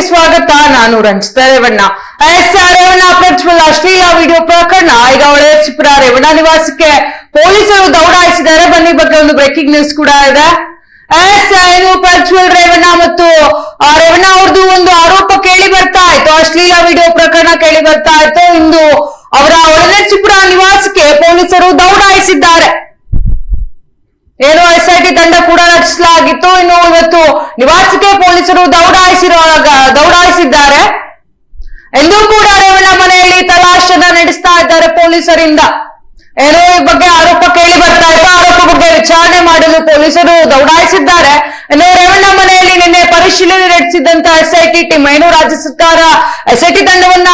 ಸ್ವಾಗತ. ನಾನು ರಂಜಿತಾ ರೇವಣ್ಣ. ಎಸ್ ರೇವಣ್ಣ ಪ್ರಜ್ವಲ್ ಅಶ್ಲೀಲ ವಿಡಿಯೋ ಪ್ರಕರಣ. ಈಗ ಒಳಸಿಪುರ ರೇವಣ್ಣ ನಿವಾಸಕ್ಕೆ ಪೊಲೀಸರು ದೌಡಾಯಿಸಿದ್ದಾರೆ. ಬನ್ನಿ ಬಗ್ಗೆ ಒಂದು ಬ್ರೇಕಿಂಗ್ ನ್ಯೂಸ್ ಕೂಡ ಇದೆ. ಎಸ್ ಏನು ಪ್ರಜ್ವಲ್ ರೇವಣ್ಣ ಮತ್ತು ರೇವಣ್ಣ ಅವ್ರದ್ದು ಒಂದು ಆರೋಪ ಕೇಳಿ ಬರ್ತಾ ಇತ್ತು. ಅಶ್ಲೀಲ ವಿಡಿಯೋ ಪ್ರಕರಣ ಕೇಳಿ ಬರ್ತಾ ಇತ್ತು. ಇಂದು ಅವರ ಒಳನರಸೀಪುರ ನಿವಾಸಕ್ಕೆ ಪೊಲೀಸರು ದೌಡಾಯಿಸಿದ್ದಾರೆ. ಏನು ಎಸ್ಐಟಿ ತಂಡ ಕೂಡ ರಚಿಸಲಾಗಿತ್ತು. ಇನ್ನು ಇವತ್ತು ನಿವಾಸಕ್ಕೆ ಪೊಲೀಸರು ದೌಡಾಯಿಸಿರೋ ದೌಡಾಯಿಸಿದ್ದಾರೆ. ಎಂದೂ ಕೂಡ ರೇವಣ್ಣ ಮನೆಯಲ್ಲಿ ತಲಾಶನ ನಡೆಸ್ತಾ ಇದ್ದಾರೆ ಪೊಲೀಸರಿಂದ. ಏನೋ ಈ ಬಗ್ಗೆ ಆರೋಪ ಕೇಳಿ ಬರ್ತಾ ಇತ್ತು. ಆರೋಪ ಬಗ್ಗೆ ವಿಚಾರಣೆ ಮಾಡಲು ಪೊಲೀಸರು ದೌಡಾಯಿಸಿದ್ದಾರೆ. ಇನ್ನು ರೇವಣ್ಣ ಮನೆಯಲ್ಲಿ ನಿನ್ನೆ ಪರಿಶೀಲನೆ ನಡೆಸಿದಂತ ಎಸ್ಐಟಿ ಟೀಮ್ ಏನು ರಾಜ್ಯ ಸರ್ಕಾರ ಎಸ್ಐಟಿ ತಂಡವನ್ನ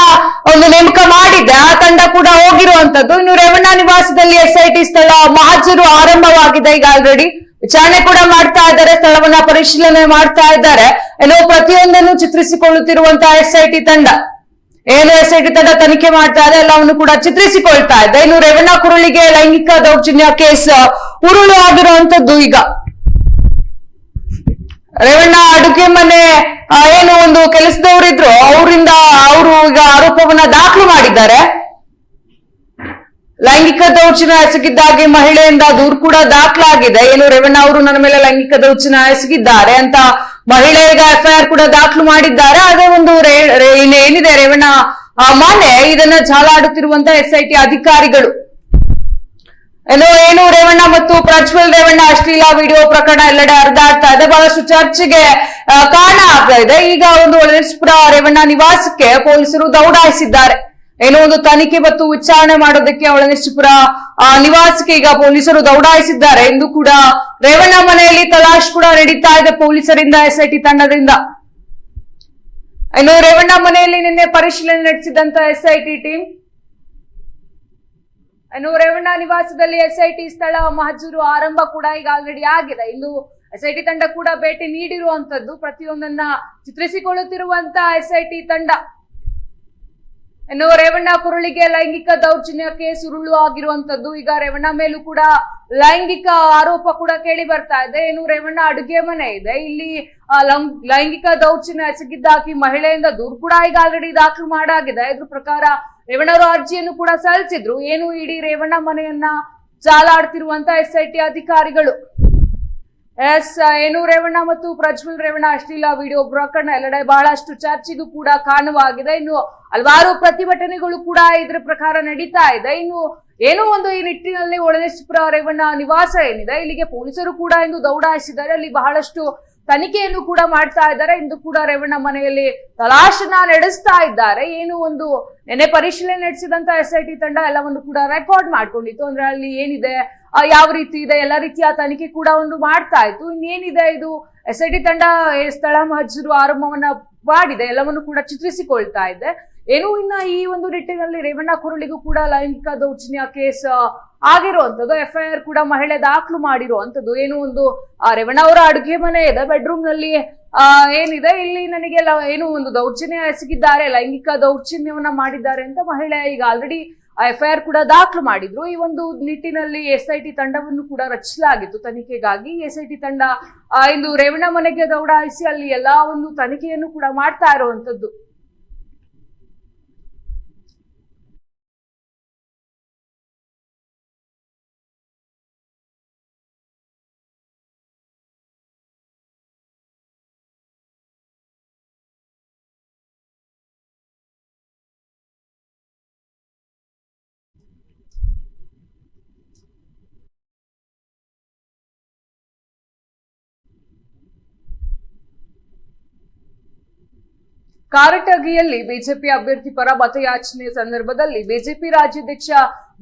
ಒಂದು ನೇಮಕ ಮಾಡಿದೆ. ಆ ತಂಡ ಕೂಡ ಹೋಗಿರುವಂತದ್ದು. ಇನ್ನು ರೇವಣ್ಣ ನಿವಾಸದಲ್ಲಿ ಎಸ್ಐಟಿ ಸ್ಥಳ ಮಹಜರು ಆರಂಭವಾಗಿದೆ. ಈಗ ಆಲ್ರೆಡಿ ವಿಚಾರಣೆ ಕೂಡ ಮಾಡ್ತಾ ಇದ್ದಾರೆ. ಸ್ಥಳವನ್ನ ಪರಿಶೀಲನೆ ಮಾಡ್ತಾ ಇದ್ದಾರೆ. ಏನೋ ಪ್ರತಿಯೊಂದನ್ನು ಚಿತ್ರಿಸಿಕೊಳ್ಳುತ್ತಿರುವಂತಹ ಎಸ್ಐಟಿ ತಂಡ. ಎಸ್ಐಟಿ ತಂಡ ತನಿಖೆ ಮಾಡ್ತಾ ಇದೆ, ಎಲ್ಲವನ್ನು ಕೂಡ ಚಿತ್ರಿಸಿಕೊಳ್ತಾ ಇದೆ. ಇನ್ನು ರೇವಣ್ಣ ಕುರುಳಿಗೆ ಲೈಂಗಿಕ ದೌರ್ಜನ್ಯ ಕೇಸ್ ಉರುಳು ಆಗಿರುವಂತದ್ದು ಈಗ. ರೇವಣ್ಣ ಅಡುಗೆ ಮನೆ ಏನು ಒಂದು ಕೆಲಸದವರಿದ್ರು, ಅವರಿಂದ ಅವರು ಈಗ ಆರೋಪವನ್ನ ದಾಖಲು ಮಾಡಿದ್ದಾರೆ. ಲೈಂಗಿಕ ದೌರ್ಜನ್ಯ ಎಸಗಿದ್ದಾಗಿ ಮಹಿಳೆಯಿಂದ ದೂರು ಕೂಡ ದಾಖಲಾಗಿದೆ. ಏನು ರೇವಣ್ಣ ಅವರು ನನ್ನ ಮೇಲೆ ಲೈಂಗಿಕ ದೌರ್ಜನ್ಯ ಎಸಗಿದ್ದಾರೆ ಅಂತ ಮಹಿಳೆಯ ಎಫ್ಐಆರ್ ಕೂಡ ದಾಖಲು ಮಾಡಿದ್ದಾರೆ. ಅದೇ ಒಂದು ಏನಿದೆ ರೇವಣ್ಣ? ಮನೆ ಇದನ್ನ ಜಾಲಾಡುತ್ತಿರುವಂತ ಎಸ್ಐಟಿ ಅಧಿಕಾರಿಗಳು. ಏನೋ ಏನು ರೇವಣ್ಣ ಮತ್ತು ಪ್ರಜ್ವಲ್ ರೇವಣ್ಣ, ಅಶ್ಲೀಲ ವಿಡಿಯೋ ಪ್ರಕರಣ ಎಲ್ಲೆಡೆ ಹರಿದಾಡ್ತಾ ಇದೆ. ಬಹಳಷ್ಟು ಚರ್ಚೆಗೆ ಕಾರಣ ಆಗ್ತಾ ಇದೆ. ಈಗ ಒಂದು ಒಳನೇಶ್ಪುರ ರೇವಣ್ಣ ನಿವಾಸಕ್ಕೆ ಪೊಲೀಸರು ದೌಡಾಯಿಸಿದ್ದಾರೆ. ಏನೋ ಒಂದು ತನಿಖೆ ಮತ್ತು ವಿಚಾರಣೆ ಮಾಡೋದಕ್ಕೆ ಅವಳ ಆ, ನಿವಾಸಕ್ಕೆ ಈಗ ಪೊಲೀಸರು ದೌಡಾಯಿಸಿದ್ದಾರೆ. ಎಂದು ಕೂಡ ರೇವಣ್ಣ ಮನೆಯಲ್ಲಿ ತಲಾಶ್ ಕೂಡ ನಡೀತಾ ಇದೆ ಪೊಲೀಸರಿಂದ ಎಸ್ಐಟಿ ತಂಡದಿಂದ. ಇನ್ನು ರೇವಣ್ಣ ಮನೆಯಲ್ಲಿ ನಿನ್ನೆ ಪರಿಶೀಲನೆ ನಡೆಸಿದಂತ ಎಸ್ಐಟಿ ಟೀಮ್. ಇನ್ನು ರೇವಣ್ಣ ನಿವಾಸದಲ್ಲಿ ಎಸ್ಐಟಿ ಸ್ಥಳ ಮಹಜೂರು ಆರಂಭ ಕೂಡ ಈಗ ಆಲ್ರೆಡಿ ಆಗಿದೆ. ಇಂದು ಎಸ್ಐಟಿ ತಂಡ ಕೂಡ ಭೇಟಿ ನೀಡಿರುವಂತದ್ದು ಪ್ರತಿಯೊಂದನ್ನ ಚಿತ್ರಿಸಿಕೊಳ್ಳುತ್ತಿರುವಂತ ಎಸ್ಐಟಿ ತಂಡ. ಇನ್ನು ರೇವಣ್ಣ ಕುರುಳಿಗೆ ಲೈಂಗಿಕ ದೌರ್ಜನ್ಯ ಕೇಸ್ ಉರುಳು ಆಗಿರುವಂತದ್ದು. ಈಗ ರೇವಣ್ಣ ಮೇಲೂ ಕೂಡ ಲೈಂಗಿಕ ಆರೋಪ ಕೂಡ ಕೇಳಿ ಬರ್ತಾ ಇದೆ. ಏನು ರೇವಣ್ಣ ಅಡುಗೆ ಮನೆ ಇದೆ. ಇಲ್ಲಿ ಲೈಂಗಿಕ ದೌರ್ಜನ್ಯ ಎಸಗಿದ್ದಾಗಿ ಮಹಿಳೆಯಿಂದ ದೂರು ಕೂಡ ಈಗ ಆಲ್ರೆಡಿ ದಾಖಲು ಮಾಡಾಗಿದೆ. ಇದ್ರ ಪ್ರಕಾರ ರೇವಣ್ಣವರು ಅರ್ಜಿಯನ್ನು ಕೂಡ ಸಲ್ಲಿಸಿದ್ರು. ಏನು ಇಡೀ ರೇವಣ್ಣ ಮನೆಯನ್ನ ಜಾಲಾಡ್ತಿರುವಂತ ಎಸ್ ಐ ಟಿ ಅಧಿಕಾರಿಗಳು. ಎಸ್, ಏನು ರೇವಣ್ಣ ಮತ್ತು ಪ್ರಜ್ವಲ್ ರೇವಣ್ಣ, ಅಶ್ಲೀಲ ವಿಡಿಯೋ ಪ್ರಕರಣ ಎಲ್ಲೆಡೆ ಬಹಳಷ್ಟು ಚರ್ಚೆಗೂ ಕೂಡ ಕಾರಣವಾಗಿದೆ. ಇನ್ನು ಹಲವಾರು ಪ್ರತಿಭಟನೆಗಳು ಕೂಡ ಇದ್ರ ಪ್ರಕಾರ ನಡೀತಾ ಇದೆ. ಇನ್ನು ಏನೋ ಒಂದು ಈ ನಿಟ್ಟಿನಲ್ಲಿ ಒಳನೇಶ್ವರ ರೇವಣ್ಣ ನಿವಾಸ ಏನಿದೆ? ಇಲ್ಲಿಗೆ ಪೊಲೀಸರು ಕೂಡ ಇಂದು ದೌಡಾಯಿಸಿದ್ದಾರೆ. ಅಲ್ಲಿ ಬಹಳಷ್ಟು ತನಿಖೆಯನ್ನು ಕೂಡ ಮಾಡ್ತಾ ಇದ್ದಾರೆ. ಇಂದು ಕೂಡ ರೇವಣ್ಣ ಮನೆಯಲ್ಲಿ ತಲಾಶನ ನಡೆಸ್ತಾ ಇದ್ದಾರೆ. ಏನು ಒಂದು ನೆನೆ ಪರಿಶೀಲನೆ ನಡೆಸಿದಂತ ಎಸ್ ಐ ಟಿ ತಂಡ ಎಲ್ಲವನ್ನು ಕೂಡ ರೆಕಾರ್ಡ್ ಮಾಡ್ಕೊಂಡಿತ್ತು. ಅಂದ್ರೆ ಅಲ್ಲಿ ಏನಿದೆ ಯಾವ ರೀತಿ ಇದೆ, ಎಲ್ಲ ರೀತಿಯ ತನಿಖೆ ಕೂಡ ಒಂದು ಮಾಡ್ತಾ ಇತ್ತು. ಇನ್ನೇನಿದೆ ಇದು? ಎಸ್ ಐ ಟಿ ತಂಡ ಸ್ಥಳ ಮಹಜರು ಆರಂಭವನ್ನ ಮಾಡಿದೆ. ಎಲ್ಲವನ್ನು ಕೂಡ ಚಿತ್ರಿಸಿಕೊಳ್ತಾ ಇದೆ. ಏನು ಇನ್ನ ಈ ಒಂದು ನಿಟ್ಟಿನಲ್ಲಿ ರೇವಣ್ಣ ಕುರುಳಿಗೂ ಕೂಡ ಲೈಂಗಿಕ ದೌರ್ಜನ್ಯ ಕೇಸ್ ಆಗಿರುವಂತದ್ದು ಎಫ್ಐಆರ್ ಕೂಡ ಮಹಿಳೆ ದಾಖಲು ಮಾಡಿರುವಂಥದ್ದು. ಏನು ಒಂದು ರೇವಣ್ಣ ಅವರ ಅಡುಗೆ ಮನೆ ಇದೆ ಬೆಡ್ರೂಮ್ನಲ್ಲಿ ಆ, ಏನಿದೆ? ಇಲ್ಲಿ ನನಗೆ ಏನು ಒಂದು ದೌರ್ಜನ್ಯ ಎಸಗಿದ್ದಾರೆ ಲೈಂಗಿಕ ದೌರ್ಜನ್ಯವನ್ನ ಮಾಡಿದ್ದಾರೆ ಅಂತ ಮಹಿಳೆ ಈಗ ಆಲ್ರೆಡಿ ಎಫ್ಐಆರ್ ಕೂಡ ದಾಖಲು ಮಾಡಿದ್ರು. ಈ ಒಂದು ನಿಟ್ಟಿನಲ್ಲಿ ಎಸ್ ಐ ಟಿ ತಂಡವನ್ನು ಕೂಡ ರಚಿಸಲಾಗಿತ್ತು. ತನಿಖೆಗಾಗಿ ಎಸ್ ಐ ಟಿ ತಂಡ ಇಂದು ರೇವಣ್ಣ ಮನೆಗೆ ದೌಡಾಯಿಸಿ ಅಲ್ಲಿ ಎಲ್ಲಾ ಒಂದು ತನಿಖೆಯನ್ನು ಕೂಡ ಮಾಡ್ತಾ ಇರುವಂತದ್ದು ಕಾರಟಗಿಯಲ್ಲಿ ಬಿಜೆಪಿ ಅಭ್ಯರ್ಥಿ ಪರ ಮತಯಾಚನೆ ಸಂದರ್ಭದಲ್ಲಿ ಬಿಜೆಪಿ ರಾಜ್ಯಾಧ್ಯಕ್ಷ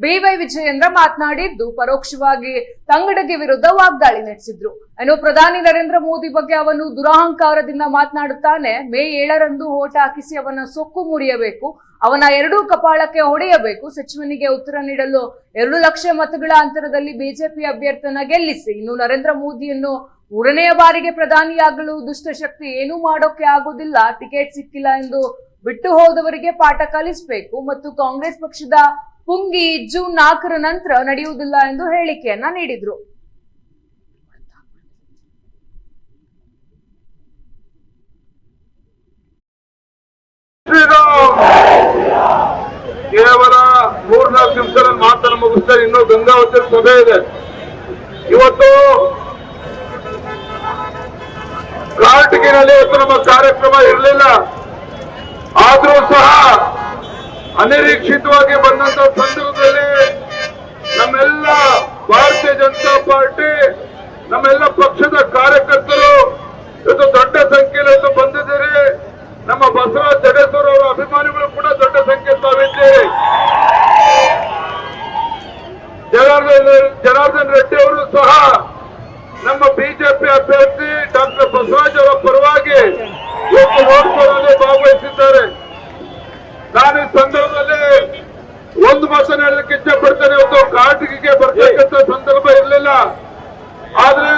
ಬಿವೈ ವಿಜಯೇಂದ್ರ ಮಾತನಾಡಿದ್ದು, ಪರೋಕ್ಷವಾಗಿ ತಂಗಡಗಿ ವಿರುದ್ಧ ವಾಗ್ದಾಳಿ ನಡೆಸಿದ್ರು. ಇನ್ನು ಪ್ರಧಾನಿ ನರೇಂದ್ರ ಮೋದಿ ಬಗ್ಗೆ ಅವನು ದುರಹಂಕಾರದಿಂದ ಮಾತನಾಡುತ್ತಾನೆ. ಮೇ ಏಳರಂದು ಓಟ್ ಹಾಕಿಸಿ ಅವನ ಸೊಕ್ಕು ಮುರಿಯಬೇಕು, ಅವನ ಎರಡೂ ಕಪಾಳಕ್ಕೆ ಹೊಡೆಯಬೇಕು. ಸಚಿವನಿಗೆ ಉತ್ತರ ನೀಡಲು ಎರಡು ಲಕ್ಷ ಮತಗಳ ಅಂತರದಲ್ಲಿ ಬಿಜೆಪಿ ಅಭ್ಯರ್ಥಿಯನ್ನ ಗೆಲ್ಲಿಸಿ. ಇನ್ನು ನರೇಂದ್ರ ಮೋದಿಯನ್ನು ಮೂರನೆಯ ಬಾರಿಗೆ ಪ್ರಧಾನಿಯಾಗಲು ದುಷ್ಟಶಕ್ತಿ ಏನೂ ಮಾಡೋಕೆ ಆಗೋದಿಲ್ಲ. ಟಿಕೆಟ್ ಸಿಕ್ಕಿಲ್ಲ ಎಂದು ಬಿಟ್ಟು ಹೋದವರಿಗೆ ಪಾಠ ಕಲಿಸಬೇಕು ಮತ್ತು ಕಾಂಗ್ರೆಸ್ ಪಕ್ಷದ ಪುಂಗಿ ಜೂನ್ ನಾಲ್ಕರ ನಂತರ ನಡೆಯುವುದಿಲ್ಲ ಎಂದು ಹೇಳಿಕೆಯನ್ನ ನೀಡಿದ್ರು. ಕೇವಲ ಮೂರ್ನಾಲ್ಕು ನಿಮಿಷದಲ್ಲಿ ಮಾತನ್ನು ಮುಗಿಸ್ತಾರೆ ಇನ್ನೂ ಗಂಗಾವತಿ ಸಭೆ ಇದೆ. ಇವತ್ತು ಕಾರ್ಟಿಗಿನಲ್ಲಿ ಇವತ್ತು ನಮ್ಮ ಕಾರ್ಯಕ್ರಮ ಇರಲಿಲ್ಲ. ಆದ್ರೂ ಸಹ ಅನಿರೀಕ್ಷಿತವಾಗಿ ಬಂದಂತ ಸಂದರ್ಭದಲ್ಲಿ ನಮ್ಮೆಲ್ಲ ಭಾರತೀಯ ಜನತಾ ಪಾರ್ಟಿ, ನಮ್ಮೆಲ್ಲ ಪಕ್ಷದ ಕಾರ್ಯಕರ್ತರು ಇವತ್ತು ದೊಡ್ಡ ಸಂಖ್ಯೆಯಲ್ಲಿ ಬಂದಿದ್ದೀರಿ. ನಮ್ಮ ಬಸವರಾಜ್ ಜಡೇಶ್ವರ ಅವರ ಅಭಿಮಾನಿಗಳು ಕೂಡ ದೊಡ್ಡ ಸಂಖ್ಯೆ ತಾವಿದ್ದೀರಿ. ಜನಾರ್ದನ್ ಜನಾರ್ದನ್ ರೆಡ್ಡಿ ಅವರು ಸಹ ನಮ್ಮ ಬಿಜೆಪಿ ಅಭ್ಯರ್ಥಿ ಡಾಕ್ಟರ್ ಬಸವರಾಜ್ ಅವರ ಪರವಾಗಿ ನೋಡ್ಕೊಳ್ಳಲು ಭಾಗವಹಿಸಿದ್ದಾರೆ. ನಾನು ಈ ಸಂದರ್ಭದಲ್ಲಿ ಒಂದು ಮಾತನ್ನ ಹೇಳಲಿಕ್ಕೆ ಇಚ್ಛೆ ಪಡ್ತೇನೆ ಇವತ್ತು ಕಾಟಿಗೆ ಬರ್ತಕ್ಕಂಥ ಸಂದರ್ಭ ಇರಲಿಲ್ಲ ಆದ್ರೆ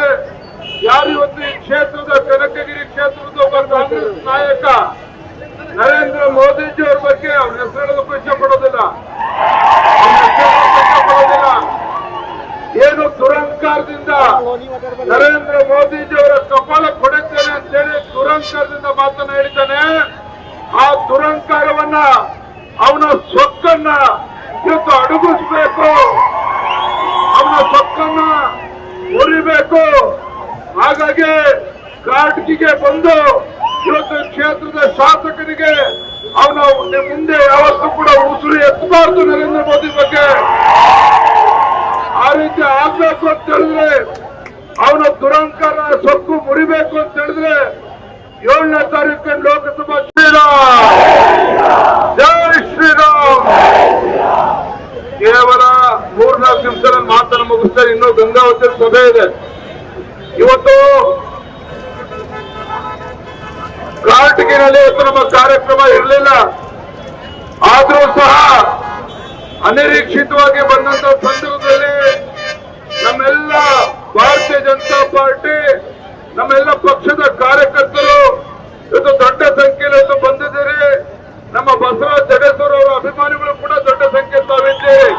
ಯಾರು ಇವತ್ತು ಈ ಕ್ಷೇತ್ರದ ಕನಕಗಿರಿ ಕ್ಷೇತ್ರದ ಒಬ್ಬ ಕಾಂಗ್ರೆಸ್ ನಾಯಕ ನರೇಂದ್ರ ಮೋದಿಜಿ ಅವ್ರ ಬಗ್ಗೆ ಅವ್ರ ಹೆಸರು ಹೇಳೋದಕ್ಕೂ ಇಚ್ಛೆ ಪಡೋದಿಲ್ಲ ಅವ್ರ ಹೆಸರು ಹೇಳೋದಕ್ಕೂ ಇಚ್ಛೆ ಪಡೋದಿಲ್ಲ ಏನು ದುರಂಕಾರದಿಂದ ನರೇಂದ್ರ ಮೋದಿಜಿ ಅವರ ಕಪಾಲ ಕೊಡುತ್ತೇನೆ ಅಂತೇಳಿ ದುರಂಕಾರದಿಂದ ಮಾತನ್ನ ಹೇಳಿದ್ದಾನೆ ಆ ದುರಂಕಾರವನ್ನ ಅವನ ಸೊಕ್ಕನ್ನ ಇವತ್ತು ಅಡಗಿಸ್ಬೇಕು ಅವನ ಸೊಕ್ಕನ್ನ ಮುರಿಬೇಕು ಹಾಗಾಗಿ ಕಾಟ್ಕಿಗೆ ಬಂದು ಇವತ್ತು ಕ್ಷೇತ್ರದ ಶಾಸಕರಿಗೆ ಅವನ ಮುಂದೆ ಯಾವತ್ತೂ ಕೂಡ ಉಸಿರು ಎತ್ತಬಾರ್ದು ನರೇಂದ್ರ ಮೋದಿ ಬಗ್ಗೆ ಆ ರೀತಿ ಆಗ್ಬೇಕು ಅಂತ ಹೇಳಿದ್ರೆ ಅವನ ದುರಂಕಾರ ಸೊಕ್ಕು ಮುರಿಬೇಕು ಅಂತ ಹೇಳಿದ್ರೆ ಏಳನೇ ತಾರೀಕು ಲೋಕಸಭಾ ಶ್ರೀರಾಮ್ ಜೈ ಶ್ರೀರಾಮ್. ಕೇವಲ ಮೂರ್ನಾಲ್ಕು ನಿಮಿಷದಲ್ಲಿ ಮಾತನ್ನು ಮುಗಿಸ್ತಾರೆ ಇನ್ನೂ ಗಂಗಾವತಿ ಸಭೆ ಇದೆ. ಇವತ್ತು ಕಾರ್ಟಿಗಿನಲ್ಲಿ ಇವತ್ತು ನಮ್ಮ ಕಾರ್ಯಕ್ರಮ ಇರಲಿಲ್ಲ. ಆದ್ರೂ ಸಹ ಅನಿರೀಕ್ಷಿತವಾಗಿ ಬಂದಂತ ಸಂದರ್ಭದಲ್ಲಿ ನಮ್ಮೆಲ್ಲ ಭಾರತೀಯ ಜನತಾ ಪಾರ್ಟಿ, ನಮ್ಮೆಲ್ಲ ಪಕ್ಷದ ಕಾರ್ಯಕರ್ತರು, ಇದು ದೊಡ್ಡ ಸಂಖ್ಯೆಯಲ್ಲಿ ಬಂದಿದ್ದೀರಿ. ನಮ್ಮ ಬಸವರಾಜ್ ಜಡೇಶ್ವರ ಅವರ ಅಭಿಮಾನಿಗಳು ಕೂಡ ದೊಡ್ಡ ಸಂಖ್ಯೆ ತಾವಿದ್ದೀರಿ.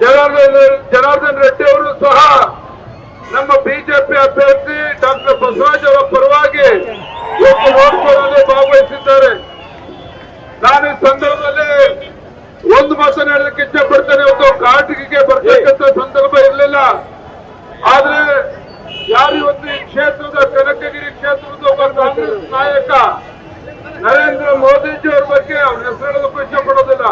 ಜನಾರ್ದನ್ ಜನಾರ್ದನ್ ರೆಡ್ಡಿ ಅವರು ಸಹ ನಮ್ಮ ಬಿಜೆಪಿ ಅಭ್ಯರ್ಥಿ ಡಾಕ್ಟರ್ ಬಸವರಾಜ್ ಅವರ ಪರವಾಗಿ ನೋಡ್ಕೊಳ್ಳಲು ಭಾಗವಹಿಸಿದ್ದಾರೆ. ನಾನು ಈ ಸಂದರ್ಭದಲ್ಲಿ ಒಂದು ಮಾಸ ಹೇಳಲಿಕ್ಕೆ ಇಷ್ಟ ಪಡ್ತಾನೆ ಒಂದು ಕಾಟಿಗೆ ಬರ್ತಕ್ಕಂಥ ಸಂದರ್ಭ ಇರಲಿಲ್ಲ. ಆದ್ರೆ ಯಾರು ಒಂದು ಈ ಕ್ಷೇತ್ರದ ಕನಕಗಿರಿ ಕ್ಷೇತ್ರದ ಒಬ್ಬ ಕಾಂಗ್ರೆಸ್ ನಾಯಕ ನರೇಂದ್ರ ಮೋದಿಜಿ ಅವ್ರ ಬಗ್ಗೆ ಅವ್ರ ಹೆಸರು ಇಷ್ಟ ಪಡೋದಿಲ್ಲ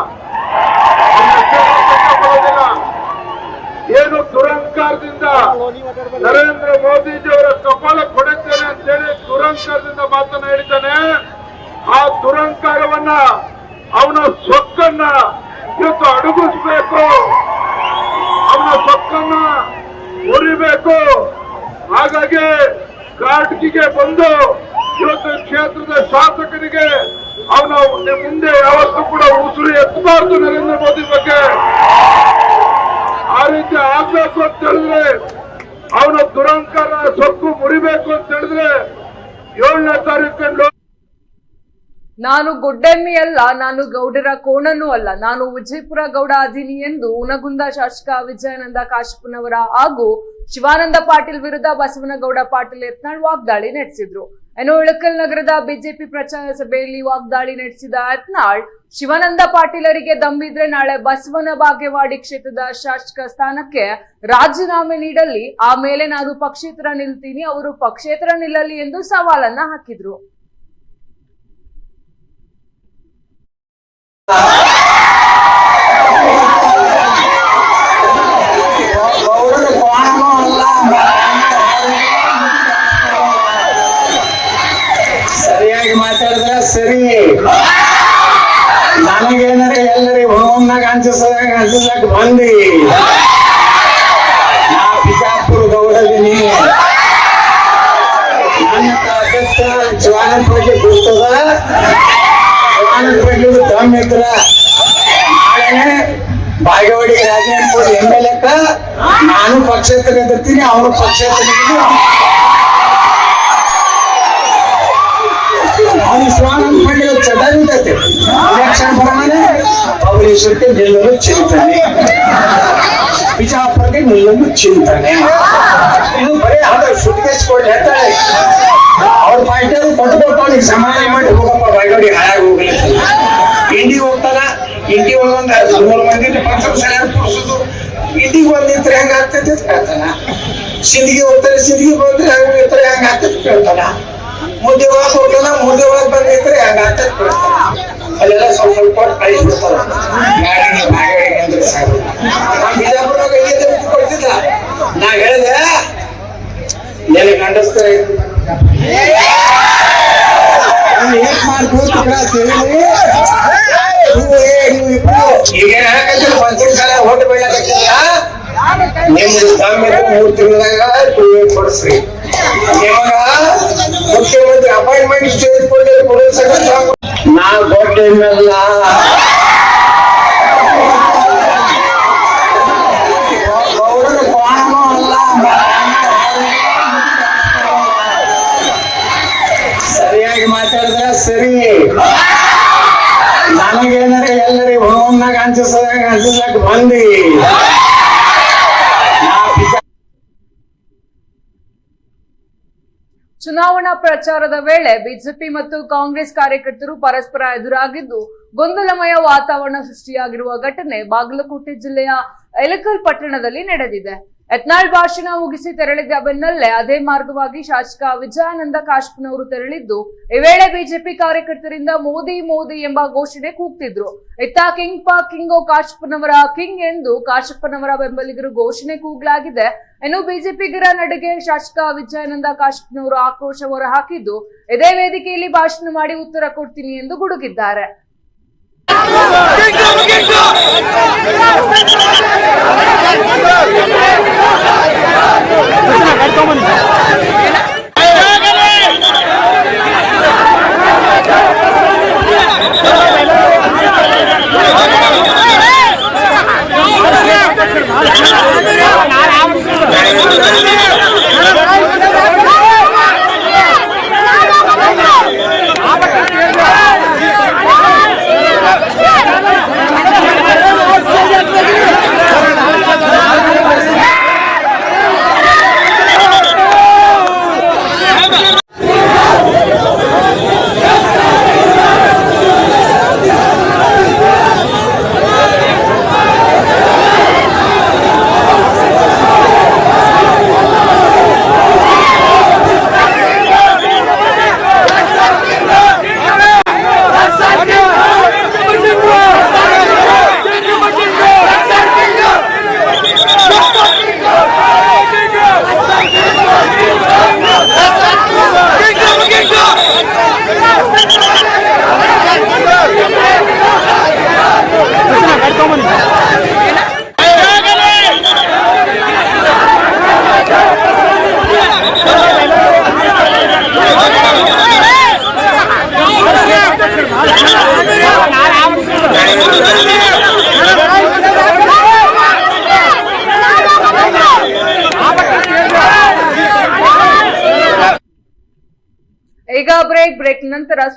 ಏನು ದುರಂಕಾರದಿಂದ ನರೇಂದ್ರ ಮೋದಿಜಿ ಅವರ ಕಪಾಲ ಕೊಡುತ್ತೇನೆ ಅಂತೇಳಿ ದುರಂಕಾರದಿಂದ ಮಾತನ್ನ ಹೇಳಿದ್ದಾನೆ ಆ ದುರಂಕಾರವನ್ನ ಅವನ ಸೊಕ್ಕನ್ನ ಇವತ್ತು ಅಡಗಿಸ್ಬೇಕು. ಅವನ ಸೊಕ್ಕನ್ನ ಮುರಿಬೇಕು. ಹಾಗಾಗಿ ಕಾಟಿಗೆ ಬಂದು ಇವತ್ತು ಕ್ಷೇತ್ರದ ಶಾಸಕರಿಗೆ ಅವನ ಮುಂದೆ ಯಾವತ್ತೂ ಕೂಡ ಉಸಿರು ಎತ್ತಬಾರ್ದು ನರೇಂದ್ರ ಮೋದಿ ಬಗ್ಗೆ. ಆ ರೀತಿ ಆಗ್ಬೇಕು ಅಂತ ಹೇಳಿದ್ರೆ ಅವನ ದುರಂಕಾರ ಸೊಕ್ಕು ಮುರಿಬೇಕು ಅಂತ ಹೇಳಿದ್ರೆ ಏಳನೇ ತಾರೀಕು ನಾನು ಗೊಡ್ಡೆಮ್ಮಿ ಅಲ್ಲ, ನಾನು ಗೌಡರ ಕೋಣನೂ ಅಲ್ಲ. ನಾನು ವಿಜಯಪುರ ಗೌಡ ಅಧೀನಿ ಎಂದು ಉನಗುಂದ ಶಾಸಕ ವಿಜಯಾನಂದ ಕಾಶಪ್ಪನವರ ಹಾಗೂ ಶಿವಾನಂದ ಪಾಟೀಲ್ ವಿರುದ್ಧ ಬಸವನಗೌಡ ಪಾಟೀಲ್ ಯತ್ನಾಳ್ ವಾಗ್ದಾಳಿ ನಡೆಸಿದ್ರು. ಏನೋ ಇಳಕಲ್ ನಗರದ ಬಿಜೆಪಿ ಪ್ರಚಾರ ಸಭೆಯಲ್ಲಿ ವಾಗ್ದಾಳಿ ನಡೆಸಿದ ಯತ್ನಾಳ್, ಶಿವಾನಂದ ಪಾಟೀಲರಿಗೆ ದಮ್ಮಿದ್ರೆ ನಾಳೆ ಬಸವನ ಬಾಗೇವಾಡಿ ಕ್ಷೇತ್ರದ ಶಾಸಕ ಸ್ಥಾನಕ್ಕೆ ರಾಜೀನಾಮೆ ನೀಡಲಿ ಆಮೇಲೆ ನಾನು ಪಕ್ಷೇತರ ನಿಲ್ತೀನಿ, ಅವರು ಪಕ್ಷೇತರ ನಿಲ್ಲಲಿ ಎಂದು ಸವಾಲನ್ನ ಹಾಕಿದ್ರು ಗೌಡನ ಕೋಣನೂ ಅಲ್ಲ ಸರಿಯಾಗಿ ಮಾತಾಡಿದ್ರೆ ಸರಿ. ನನಗೇನಾರ ಎಲ್ಲರಿ ಹೋಮ್ನಾಗ ಅಂಜಿಸದಾಗ ಹಂಚಿಸಕ್ ಬಂದಿ. ನಾ ಬಿಜಾಪುರ ಗೌಡದಿನಿ ನನ್ನ ತಾಕತ್ತ ಜವಾನದ ಬಗ್ಗೆ ಗೊತ್ತದ? ಬಗ್ಗೆ ದಮ್ ನಾಳೆ ಬಾಗೇವಾಡಿ ರಾಜೇಂದ್ರ ಎಂ ಎಲ್ ಎಕ್ಕ ನಾನು ಪಕ್ಷೇತರ ಎದುರ್ತೀನಿ ಅವನು ಪಕ್ಷೇತರ ಸ್ವಾನಂದ ಪಡೆಯಲು ಚಟಾಗಿರ್ತೈತೆ ಎಲೆಕ್ಷನ್ ಬರೋಣ ಬಬಲೇಶ್ವರಕ್ಕೆ ನಿಲ್ಲಲು ಚಿಂತನೆ. ಬಿಜಾಪುರಕ್ಕೆ ನಿಲ್ಲಲು ಚಿಂತನೆ. ಇದು ಬರೀ ಅದ ಸುಟ್ಕೇಸ್ಕೊಂಡು ಹೇಳ್ತಾಳೆ ಅವ್ರ ಪಾರ್ಟಿಯವರು ಕೊಟ್ಟು ಕೊಟ್ಟು ಅವ್ನಿಗೆ ಸಮಾಧಾನ ಮಾಡಿ ಹೋಗಪ್ಪ ಬಾಯ್ಗಡಿ ಹಾಯಾಗಿ ಹೋಗಲಿ. ಇಂಡಿ ಹೋಗ್ತಾನ ಇಂಡಿ ಒಂದ್ ಮೂರು ಮಂದಿ ಪಕ್ಷದ ಸಲಹೆ ಕೂರಿಸೋದು ಇಲ್ಲಿಗೆ ಬಂದಿದ್ರೆ ಹೆಂಗ ಆಗ್ತೈತಿ ಅಂತ ಕೇಳ್ತಾನ. ಸಿಂಧಿಗೆ ಹೋಗ್ತಾರೆ, ಸಿಂಧಿಗೆ ಬಂದ್ರೆ ಹೆಂಗ ಇರ್ತಾರೆ, ಹೆಂಗ ಆಗ್ತೈತಿ ಕೇಳ್ತಾನ. ಮುದ್ದೆ ಒಳಗೆ ಹೋಗ್ತಾನ ಮುದ್ದೆ ಒಳಗೆ ಬಂದಿದ್ರೆ ಹಂಗ ಅಂತ ಅಲ್ಲೆಲ್ಲ ಸ್ವಲ್ಪ ಸ್ವಲ್ಪ ಕೊಟ್ಟು ಕಳಿಸ್ಬಿಡ್ತಾರ ಅಂದ್ರೆ ಸಾಕು ನಮ್ ಬಿಜಾಪುರದಾಗ ಐದು ರೂಪಾಯಿ ಕೊಡ್ತಿದ್ದ ನಾ ಹೇಳಿದೆ ಎಲ್ಲಿ ಗಂಡಸ್ತರ ಈಗ ಹೇಳಕತ್ತಿಲ್ಲ ಒಂದ್ಸರಿ ಸಲ ಹೊಟ್ಟು ಬೀಳಕತ್ತಿಲ್ಲ ನಿಮ್ದು ಮೂರು ತಿಂಗಳಾಗ ಟೂ ಕೊಡಿಸ್ರಿ. ನಿಮಗ ಮುಖ್ಯಮಂತ್ರಿ ಅಪಾಯಿಂಟ್ಮೆಂಟ್ ಸ್ಟೇಜ್ ಕೊಟ್ಟು ಕೊಡಿಸಕ ನಾ ಕೊಟ್ಟಿನಲ್ಲ ಗೌಡನ ಕ್ವಾಣನೂ ಅಲ್ಲ ಸರಿಯಾಗಿ ಮಾತಾಡಿದ್ರೆ ಸರಿ ನನಗೇನಾರೆ ಎಲ್ಲರಿ ಹೋಮ್ನಾಗ ಅಂಚಿಸದಾಗ ಅಂಚಿಸಕ್ ಬಂದಿ ನಾ ಬಿಜಾ- ಚುನಾವಣಾ ಪ್ರಚಾರದ ವೇಳೆ ಬಿಜೆಪಿ ಮತ್ತು ಕಾಂಗ್ರೆಸ್ ಕಾರ್ಯಕರ್ತರು ಪರಸ್ಪರ ಎದುರಾಗಿದ್ದು ಗೊಂದಲಮಯ ವಾತಾವರಣ ಸೃಷ್ಟಿಯಾಗಿರುವ ಘಟನೆ ಬಾಗಲಕೋಟೆ ಜಿಲ್ಲೆಯ ಎಲಕಲ್ ಪಟ್ಟಣದಲ್ಲಿ ನಡೆದಿದೆ. ಯತ್ನಾಳ್ ಭಾಷಣ ಮುಗಿಸಿ ತೆರಳಿದ ಬೆನ್ನಲ್ಲೇ ಅದೇ ಮಾರ್ಗವಾಗಿ ಶಾಸಕ ವಿಜಯಾನಂದ ಕಾಶ್ಪನವರು ತೆರಳಿದ್ದು, ಈ ವೇಳೆ ಬಿಜೆಪಿ ಕಾರ್ಯಕರ್ತರಿಂದ ಮೋದಿ ಮೋದಿ ಎಂಬ ಘೋಷಣೆ ಕೂಗ್ತಿದ್ರು. ಇತ್ತ ಕಿಂಗ್ ಪಾ ಕಿಂಗೋ ಕಾಶಪ್ಪನವರ ಕಿಂಗ್ ಎಂದು ಕಾಶಪ್ಪನವರ ಬೆಂಬಲಿಗರು ಘೋಷಣೆ ಕೂಗಲಾಗಿದೆ. ಇನ್ನು ಬಿಜೆಪಿಗರ ನಡುಗೆ ಶಾಸಕ ವಿಜಯಾನಂದ ಕಾಶಪ್ಪನವರು ಆಕ್ರೋಶ ಹೊರಹಾಕಿದ್ದು, ಇದೇ ವೇದಿಕೆಯಲ್ಲಿ ಭಾಷಣ ಮಾಡಿ ಉತ್ತರ ಕೊಡ್ತೀನಿ ಎಂದು ಗುಡುಗಿದ್ದಾರೆ. ಈಗ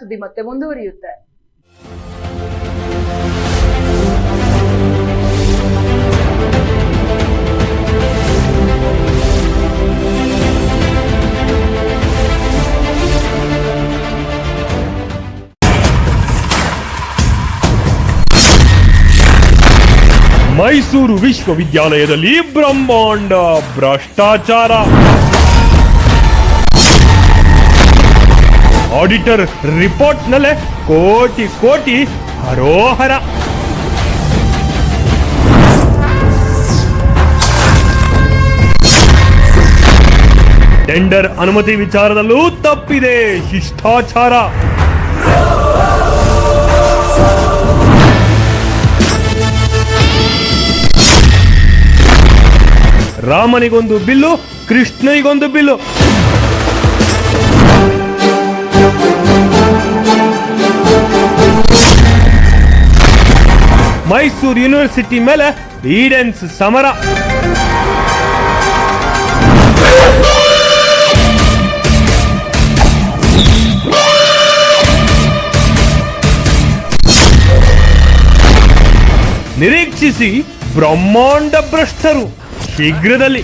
ಸುದ್ದಿ ಮತ್ತೆ ಮುಂದುವರಿಯುತ್ತೆ. ಮೈಸೂರು ವಿಶ್ವವಿದ್ಯಾಲಯದಲ್ಲಿ ಬ್ರಹ್ಮಾಂಡ ಭ್ರಷ್ಟಾಚಾರ. ಆಡಿಟರ್ ರಿಪೋರ್ಟ್ನಲ್ಲೇ ಕೋಟಿ ಕೋಟಿ ಹರೋಹರ. ಟೆಂಡರ್ ಅನುಮತಿ ವಿಚಾರದಲ್ಲೂ ತಪ್ಪಿದೆ ಶಿಷ್ಟಾಚಾರ. ರಾಮನಿಗೊಂದು ಬಿಲ್ಲು ಕೃಷ್ಣನಿಗೊಂದು ಬಿಲ್ಲು. ಮೈಸೂರು ಯೂನಿವರ್ಸಿಟಿ ಮೇಲೆ ಈಡೆನ್ಸ್ ಸಮರ. ನಿರೀಕ್ಷಿಸಿ ಬ್ರಹ್ಮಾಂಡ ಭ್ರಷ್ಟರು ಶೀಘ್ರದಲ್ಲಿ.